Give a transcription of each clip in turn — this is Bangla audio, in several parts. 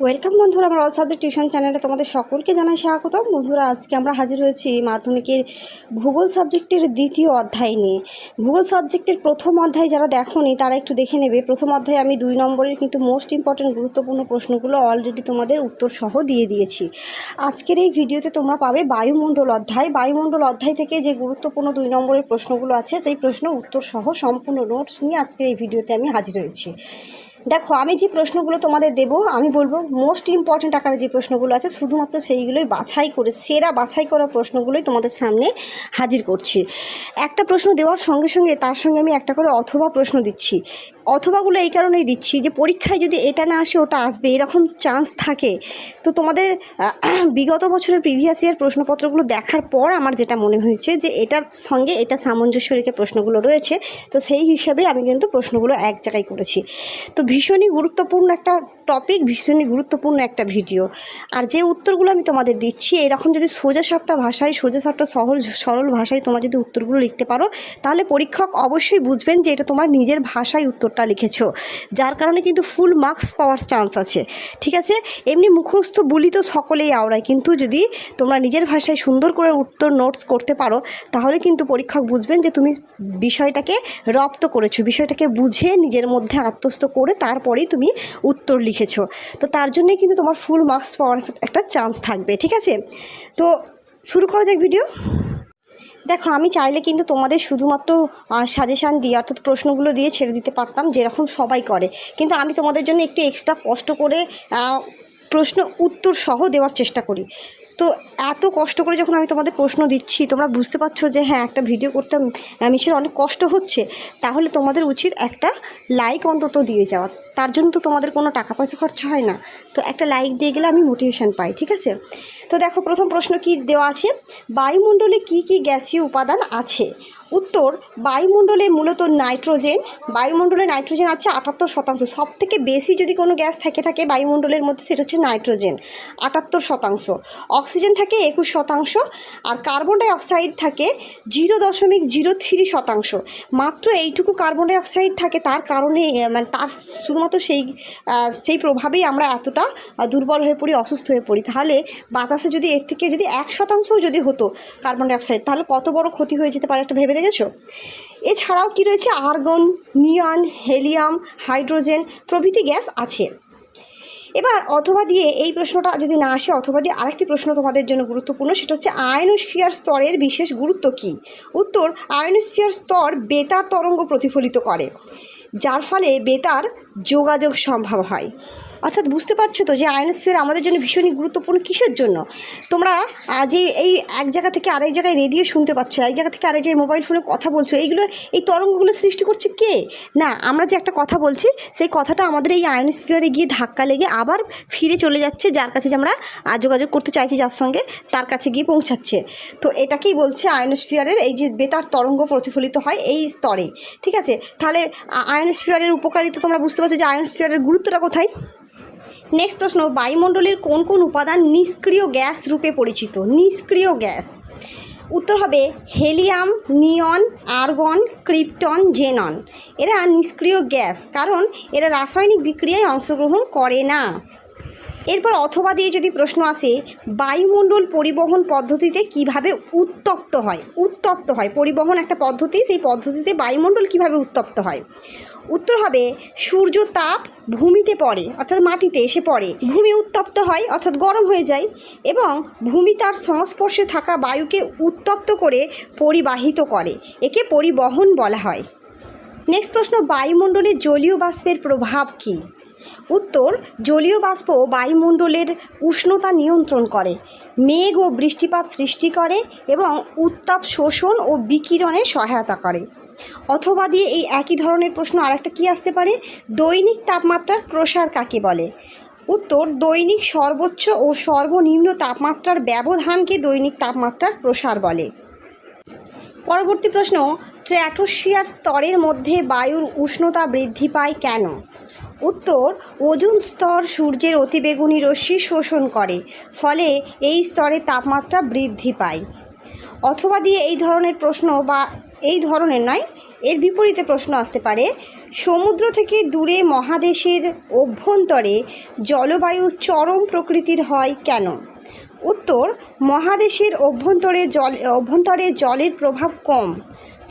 ওয়েলকাম বন্ধুরা, আমার অল সাবজেক্ট টিউশন চ্যানেলে তোমাদের সকলকে জানাই স্বাগত বন্ধুরা, আজকে আমরা হাজির হয়েছি মাধ্যমিকের ভূগোল সাবজেক্টের দ্বিতীয় অধ্যায় নিয়ে। ভূগোল সাবজেক্টের প্রথম অধ্যায় যারা দেখোনি, তারা একটু দেখে নেবে। প্রথম অধ্যায়ে আমি দুই নম্বরের কিন্তু মোস্ট ইম্পর্টেন্ট গুরুত্বপূর্ণ প্রশ্নগুলো অলরেডি তোমাদের উত্তর সহ দিয়ে দিয়েছি। আজকের এই ভিডিওতে তোমরা পাবে বায়ুমণ্ডল অধ্যায়। বায়ুমণ্ডল অধ্যায় থেকে যে গুরুত্বপূর্ণ দুই নম্বরের প্রশ্নগুলো আছে, সেই প্রশ্ন উত্তর সহ সম্পূর্ণ নোটস নিয়ে আজকের এই ভিডিওতে আমি হাজির হয়েছি। দেখো, আমি যে প্রশ্নগুলো তোমাদের দেব, আমি বলব মোস্ট ইম্পর্ট্যান্ট আকারে যে প্রশ্নগুলো আছে, শুধুমাত্র সেইগুলোই বাছাই করে, সেরা বাছাই করা প্রশ্নগুলোই তোমাদের সামনে হাজির করছি। একটা প্রশ্ন দেওয়ার সঙ্গে সঙ্গে, তার সঙ্গে আমি একটা করে অথবা প্রশ্ন দিচ্ছি। অথবাগুলো এই কারণেই দিচ্ছি যে পরীক্ষায় যদি এটা না আসে, ওটা আসবে। এরকম চান্স থাকে। তো তোমাদের বিগত বছরের প্রিভিয়াস ইয়ার প্রশ্নপত্রগুলো দেখার পর আমার যেটা মনে হয়েছে যে এটার সঙ্গে এটা সামঞ্জস্য রেখে প্রশ্নগুলো রয়েছে। তো সেই হিসাবে আমি কিন্তু প্রশ্নগুলো এক জায়গায় করেছি। তো ভীষণই গুরুত্বপূর্ণ একটা টপিক ভীষণই গুরুত্বপূর্ণ একটা ভিডিও আর যে উত্তরগুলো আমি তোমাদের দিচ্ছি, এরকম যদি সোজা সাপটা ভাষায়, সোজা সাপটা সহজ, সরল ভাষায় তোমরা যদি উত্তরগুলো লিখতে পারো, তাহলে পরীক্ষক অবশ্যই বুঝবেন যে এটা তোমার নিজের ভাষায় উত্তরটা লিখেছো। যার কারণে কিন্তু ফুল মার্কস পাওয়ার চান্স আছে। ঠিক আছে? এমনি মুখস্থ বলি তো সকলেই আওড়ায়। কিন্তু যদি তোমরা নিজের ভাষায় সুন্দর করে উত্তর নোটস করতে পারো, তাহলে কিন্তু পরীক্ষক বুঝবেন যে তুমি বিষয়টাকে রপ্ত করেছ। বিষয়টাকে বুঝে নিজের মধ্যে আত্মস্থ করে তারপরেই তুমি উত্তর লিখেছো। তো তার জন্যই কিন্তু তোমার ফুল মার্কস পাওয়ার একটা চান্স থাকবে। ঠিক আছে? তো শুরু করা যাক ভিডিও দেখো, আমি চাইলে কিন্তু তোমাদের শুধুমাত্র সাজেশান দিয়ে, অর্থাৎ প্রশ্নগুলো দিয়ে ছেড়ে দিতে পারতাম, যেরকম সবাই করে। কিন্তু আমি তোমাদের জন্য একটু এক্সট্রা কষ্ট করে প্রশ্ন উত্তর সহ দেওয়ার চেষ্টা করি। তো এত কষ্ট করে যখন আমি তোমাদের প্রশ্ন দিচ্ছি, তোমরা বুঝতে পারছ যে হ্যাঁ একটা ভিডিও করতে মিশের অনেক কষ্ট হচ্ছে। তাহলে তোমাদের উচিত একটা লাইক অন্তত দিয়ে যাওয়া। তার জন্য তো তোমাদের কোনো টাকা পয়সা খরচা হয় না। তো একটা লাইক দিয়ে গেলে আমি মোটিভেশান পাই, ঠিক আছে? তো দেখো, প্রথম প্রশ্ন কি দেওয়া আছে? বায়ুমণ্ডলে কি কি গ্যাসীয় উপাদান আছে? উত্তর, বায়ুমণ্ডলে মূলত নাইট্রোজেন। বায়ুমণ্ডলে নাইট্রোজেন আছে আটাত্তর শতাংশ। সব থেকে বেশি যদি কোনো গ্যাস থেকে থাকে বায়ুমণ্ডলের মধ্যে, সেটা হচ্ছে নাইট্রোজেন, আটাত্তর শতাংশ। অক্সিজেন থাকে একুশ শতাংশ আর কার্বন ডাই অক্সাইড থাকে জিরো দশমিক জিরো থ্রি শতাংশ। মাত্র এইটুকু কার্বন ডাই অক্সাইড থাকে, তার কারণে মানে তার শুধুমাত্র সেই সেই প্রভাবেই আমরা এতটা দুর্বল হয়ে পড়ি, অসুস্থ হয়ে পড়ি। তাহলে বাতাসে যদি এর থেকে যদি এক শতাংশও যদি হতো কার্বন ডাই অক্সাইড, তাহলে কত বড় ক্ষতি হয়ে যেতে পারে? একটা ভেবে দেখেছ? এছাড়াও কি রয়েছে? আর্গন, নিয়ন, হেলিয়াম, হাইড্রোজেন প্রভৃতি গ্যাস আছে। এবার অথবা দিয়ে এই প্রশ্নটা যদি না আসে, অথবা দিয়ে আরেকটি প্রশ্ন তোমাদের জন্য গুরুত্বপূর্ণ, সেটা হচ্ছে আয়নোস্ফিয়ার স্তরের বিশেষ গুরুত্ব কী? উত্তর, আয়নোস্ফিয়ার স্তর বেতার তরঙ্গ প্রতিফলিত করে, যার ফলে বেতার যোগাযোগ সম্ভব হয়। অর্থাৎ বুঝতে পারছ তো যে আয়নোস্ফিয়ার আমাদের জন্য ভীষণই গুরুত্বপূর্ণ কিসের জন্য? তোমরা যে এই এক জায়গা থেকে আরেক জায়গায় রেডিও শুনতে পাচ্ছ, এক জায়গা থেকে আরেক জায়গায় মোবাইল ফোনে কথা বলছো, এইগুলো, এই তরঙ্গগুলো সৃষ্টি করছে কে? না, আমরা যে একটা কথা বলছি, সেই কথাটা আমাদের এই আয়নোস্ফিয়ারে গিয়ে ধাক্কা লেগে আবার ফিরে চলে যাচ্ছে, যার কাছে যে আমরা যোগাযোগ করতে চাইছি, যার সঙ্গে তার কাছে গিয়ে পৌঁছাচ্ছে। তো এটাকেই বলছে আয়নোস্ফিয়ারের এই যে বেতার তরঙ্গ প্রতিফলিত হয় এই স্তরে, ঠিক আছে? তাহলে আয়নোস্ফিয়ারের উপকারিতা তোমরা বুঝতে পারছ যে আয়নোস্ফিয়ারের গুরুত্বটা কোথায়? নেক্সট প্রশ্ন, বায়ুমণ্ডলের কোন কোন উপাদান নিষ্ক্রিয় গ্যাস রূপে পরিচিত? নিষ্ক্রিয় গ্যাস। উত্তর হবে helium, neon, argon, krypton, xenon. এরা নিষ্ক্রিয় গ্যাস, কারণ এরা রাসায়নিক বিক্রিয়ায় অংশগ্রহণ করে না। এরপর অথবা দিয়ে যদি প্রশ্ন আসে, বায়ুমণ্ডল পরিবহন পদ্ধতিতে কীভাবে উত্তপ্ত হয়? উত্তপ্ত হয়। পরিবহন একটা পদ্ধতি, সেই পদ্ধতিতে বায়ুমণ্ডল কীভাবে উত্তপ্ত হয়? উত্তর হবে সূর্য তাপ ভূমিতে পড়ে, অর্থাৎ মাটিতে এসে পড়ে। ভূমি উত্তপ্ত হয়, অর্থাৎ গরম হয়ে যায় এবং ভূমি তার সংস্পর্শে থাকা বায়ুকে উত্তপ্ত করে পরিবাহিত করে, একে পরিবহন বলা হয়। নেক্সট প্রশ্ন, বায়ুমণ্ডলে জলীয় বাষ্পের প্রভাব কী? উত্তর, জলীয় বাষ্প বায়ুমণ্ডলের উষ্ণতা নিয়ন্ত্রণ করে, মেঘ ও বৃষ্টিপাত সৃষ্টি করে এবং উত্তাপ শোষণ ও বিকিরণে সহায়তা করে। অথবা দিয়ে এই একই ধরনের প্রশ্ন আরেকটা কি আসতে পারে? দৈনিক তাপমাত্রার প্রসার কাকে বলে? উত্তর, দৈনিক সর্বোচ্চ ও সর্বনিম্ন তাপমাত্রার ব্যবধানকে দৈনিক তাপমাত্রার প্রসার বলে। পরবর্তী প্রশ্ন ট্র্যাটোস্ফিয়ার স্তরের মধ্যে বায়ুর উষ্ণতা বৃদ্ধি পায় কেন? উত্তর, ওজোন স্তর সূর্যের অতিবেগুনি রশ্মি শোষণ করে, ফলে এই স্তরে তাপমাত্রা বৃদ্ধি পায়। অথবা দিয়ে এই ধরনের প্রশ্ন বা এই ধরনের নয়। এর বিপরীতে প্রশ্ন আসতে পারে, সমুদ্র থেকে দূরে মহাদেশের অভ্যন্তরে জলবায়ু চরম প্রকৃতির হয় কেন? উত্তর, মহাদেশের অভ্যন্তরে জল অভ্যন্তরে জলের প্রভাব কম,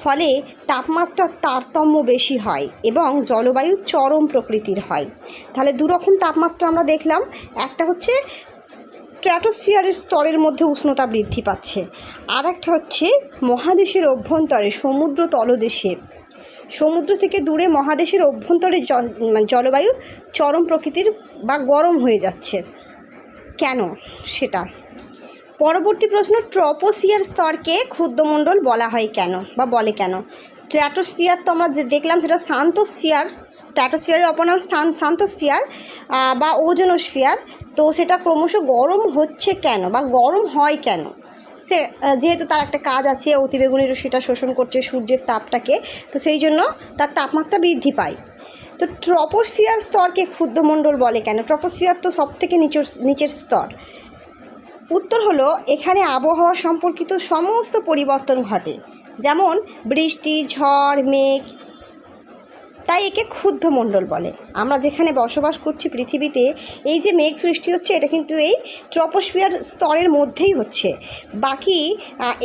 ফলে তাপমাত্রার তারতম্য বেশি হয় এবং জলবায়ু চরম প্রকৃতির হয়। তাহলে দুরকম তাপমাত্রা আমরা দেখলাম। একটা হচ্ছে স্ট্র্যাটোস্ফিয়ারের স্তরের মধ্যে উষ্ণতা বৃদ্ধি পাচ্ছে। আর একটা হচ্ছে মহাদেশের অভ্যন্তরে সমুদ্র তলদেশে। সমুদ্র থেকে দূরে মহাদেশের অভ্যন্তরে মানে জলবায়ু চরম প্রকৃতির বা গরম হয়ে যাচ্ছে। কেন সেটা? পরবর্তী প্রশ্ন, ট্রপোস্ফিয়ার স্তরকে ক্ষুদ্রমণ্ডল বলা হয় কেন বা বলে কেন? স্ট্র্যাটোস্ফিয়ার তো আমরা যে দেখলাম সেটা শান্তস্ফিয়ার স্ট্র্যাটোস্ফিয়ারের অপর নাম স্থান শান্তস্ফিয়ার বা ওজোনোস্ফিয়ার তো সেটা ক্রমশ গরম হচ্ছে কেন বা গরম হয় কেন? সে যেহেতু তার একটা কাজ আছে অতিবেগুনি রশ্মিটা শোষণ করছে সূর্যের তাপটাকে, তো সেই জন্য তার তাপমাত্রা বৃদ্ধি পায়। তো ট্রপোস্ফিয়ার স্তরকে ক্ষুদ্রমণ্ডল বলে কেন? ট্রপোস্ফিয়ার তো সব থেকে নিচের নিচের স্তর। উত্তর হলো, এখানে আবহাওয়া সম্পর্কিত সমস্ত পরিবর্তন ঘটে। যেমন বৃষ্টি ঝড় মেঘ তাই একে ক্ষুদ্ধ মণ্ডল বলে। আমরা যেখানে বসবাস করছি পৃথিবীতে, এই যে মেঘ সৃষ্টি হচ্ছে, এটা কিন্তু এই ট্রপোস্ফিয়ার স্তরের মধ্যেই হচ্ছে। বাকি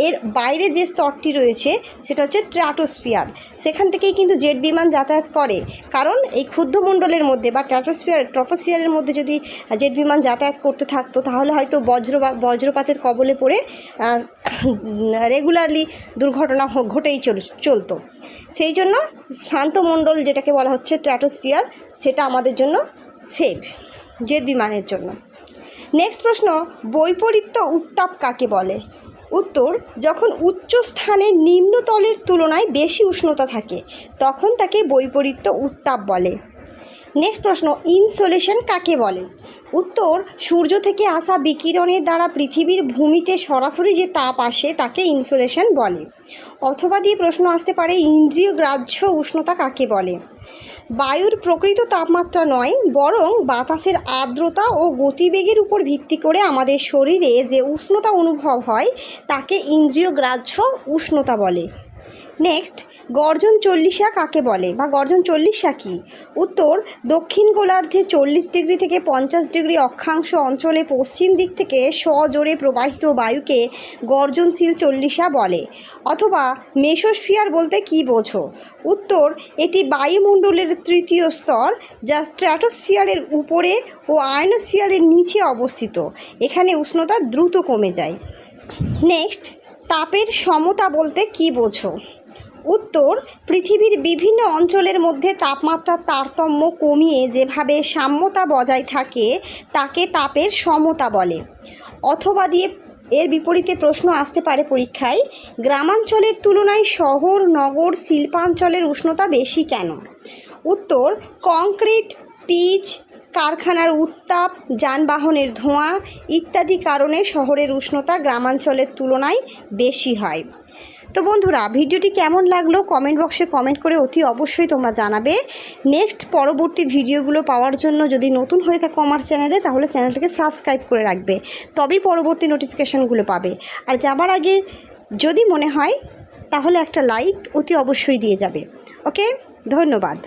এর বাইরে যে স্তরটি রয়েছে, সেটা হচ্ছে ট্রাটোস্ফিয়ার সেখান থেকেই কিন্তু জেট বিমান যাতায়াত করে। কারণ এই ক্ষুদ্ধ মণ্ডলের মধ্যে বা ট্রাটোস্ফিয়ার ট্রপোস্ফিয়ারের মধ্যে যদি জেট বিমান যাতায়াত করতে থাকতো, তাহলে হয়তো বজ্র বজ্রপাতের কবলে পড়ে রেগুলারলি দুর্ঘটনা ঘটেই চল, চলতো। সেই জন্য শান্তমণ্ডল যেটাকে বলা হচ্ছে ট্র্যাটোস্ফিয়ার সেটা আমাদের জন্য সেফ জেট বিমানের জন্য। নেক্সট প্রশ্ন, বৈপরীত্য উত্তাপ কাকে বলে? উত্তর, যখন উচ্চ স্থানে নিম্নতলের তুলনায় বেশি উষ্ণতা থাকে, তখন তাকে বৈপরীত্য উত্তাপ বলে। নেক্সট প্রশ্ন ইনসোলেশন কাকে বলে? উত্তর, সূর্য থেকে আসা বিকিরণের দ্বারা পৃথিবীর ভূমিতে সরাসরি যে তাপ আসে তাকে ইনসোলেশন বলে। অথবা দিয়ে প্রশ্ন আসতে পারে, ইন্দ্রিয় গ্রাহ্য উষ্ণতা কাকে বলে? বায়ুর প্রকৃত তাপমাত্রা নয়, বরং বাতাসের আর্দ্রতা ও গতিবেগের উপর ভিত্তি করে আমাদের শরীরে যে উষ্ণতা অনুভব হয় তাকে ইন্দ্রিয় গ্রাহ্য উষ্ণতা বলে। নেক্সট গর্জন চল্লিশা কাকে বলে বা গর্জন চল্লিশা কি? উত্তর, দক্ষিণ গোলার্ধে চল্লিশ ডিগ্রি থেকে পঞ্চাশ ডিগ্রি অক্ষাংশ অঞ্চলে পশ্চিম দিক থেকে সজোরে প্রবাহিত বায়ুকে গর্জনশীল চল্লিশা বলে। অথবা মেসোস্ফিয়ার বলতে কি বোঝো? উত্তর, এটি বায়ুমণ্ডলের তৃতীয় স্তর যা স্ট্র্যাটোস্ফিয়ারের উপরে ও আয়নোস্ফিয়ারের নিচে অবস্থিত। এখানে উষ্ণতা দ্রুত কমে যায়। নেক্সট, তাপের সমতা বলতে কি বোঝো? উত্তর, পৃথিবীর বিভিন্ন অঞ্চলের মধ্যে তাপমাত্রার তারতম্য কমিয়ে যেভাবে সাম্যতা বজায় থাকে, তাকে তাপের সমতা বলে। অথবা দিয়ে এর বিপরীতে প্রশ্ন আসতে পারে পরীক্ষায়, গ্রামাঞ্চলের তুলনায় শহর, নগর, শিল্পাঞ্চলের উষ্ণতা বেশি কেন? উত্তর, কংক্রিট, পিচ, কারখানার উত্তাপ, যানবাহনের ধোঁয়া ইত্যাদি কারণে শহরের উষ্ণতা গ্রামাঞ্চলের তুলনায় বেশি হয়। তো বন্ধুরা, ভিডিওটি কেমন লাগল কমেন্ট বক্সে কমেন্ট করে অতি অবশ্যই তোমরা জানাবে। নেক্সট পরবর্তী ভিডিওগুলো পাওয়ার জন্য যদি নতুন হয়ে থাকো আমার চ্যানেলে, তাহলে চ্যানেলটাকে সাবস্ক্রাইব করে রাখবে। তবেই পরবর্তী নোটিফিকেশানগুলো পাবে। আর যাবার আগে যদি মনে হয়, তাহলে একটা লাইক অতি অবশ্যই দিয়ে যাবে। ওকে? ধন্যবাদ।